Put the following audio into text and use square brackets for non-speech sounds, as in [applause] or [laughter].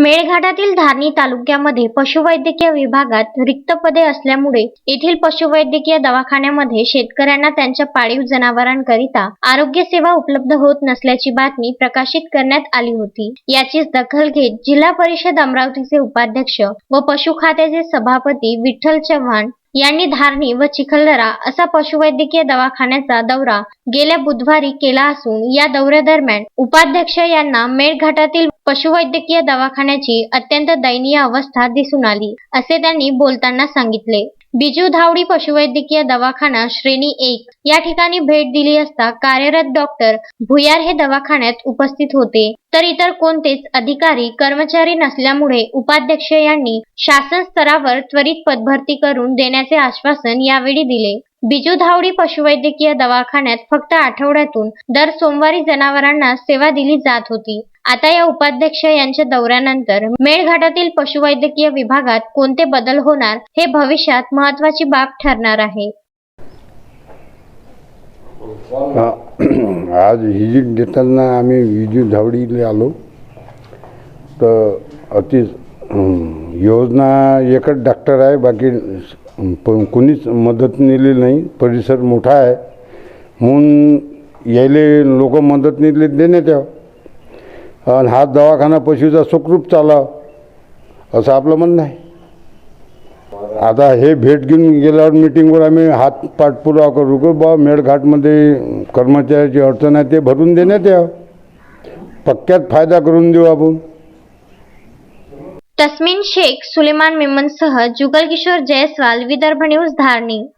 मेळघाटातील धारणी तालुक्यामध्ये पशुवैद्यकीय विभागात रिक्त पदे असल्यामुळे येथील पशुवैद्यकीय दवाखान्यामध्ये शेतकऱ्यांना त्यांच्या पाळीव जनावरांकरिता आरोग्य सेवा उपलब्ध होत नसल्याची बातमी प्रकाशित करण्यात आली होती. याचीच दखल घेत जिल्हा परिषद अमरावतीचे उपाध्यक्ष व पशु खात्याचे सभापती विठ्ठल चव्हाण यांनी धारणी व चिखलदरा असा पशुवैद्यकीय दवाखान्याचा दौरा गेल्या बुधवारी केला असून या दौऱ्यादरम्यान उपाध्यक्ष यांना मेळघाटातील पशुवैद्यकीय दवाखान्याची अत्यंत दयनीय अवस्था दिसून आली असे त्यांनी बोलताना सांगितले. बिजू धावडी पशुवैद्यकीय दवाखाना श्रेणी एक. या ठिकाणी भेट दिली असता कार्यरत डॉक्टर भुयार हे दवाखान्यात उपस्थित होते. तर इतर कोणतेच अधिकारी कर्मचारी नसल्यामुळे उपाध्यक्ष यांनी शासन स्तरावर त्वरित पदभरती करून देण्याचे आश्वासन यावेळी दिले. बिजू धावडी पशुवैद्यकीय दवाखान्यात फक्त आठवड्यातून दर सोमवारी जनावरांना सेवा दिली जात होती. आता या उपाध्यक्ष यांच्या दौऱ्यानंतर मेळघाटातील पशुवैद्यकीय विभागात कोणते बदल होणार हे भविष्यात महत्वाची बाब ठरणार आहे. [clears throat] आज व्हिजिट देताना आम्ही विजू धावडीला आलो. तर अति योजना एकच डॉक्टर आहे बाकी पण कोणीच मदत नेली नाही. परिसर मोठा आहे. म्हणून यायले लोक मदत नेली देण्यात यावं. आणि हा दवाखाना पशुचा सुखरूप चालाव असं आपलं म्हणणं आहे. आता हे भेट घेऊन गेल्यावर मिटिंगवर आम्ही हात पाठपुरावा करू की बा? मेळघाटमध्ये कर्मचाऱ्याची अडचण आहे ते भरून देण्यात यावं. पक्क्यात फायदा करून देऊ आपण. तस्मिन शेख सुलेमान मेमनसह जुगल किशोर जयस्वाल विदर्भ न्यूज धारणी.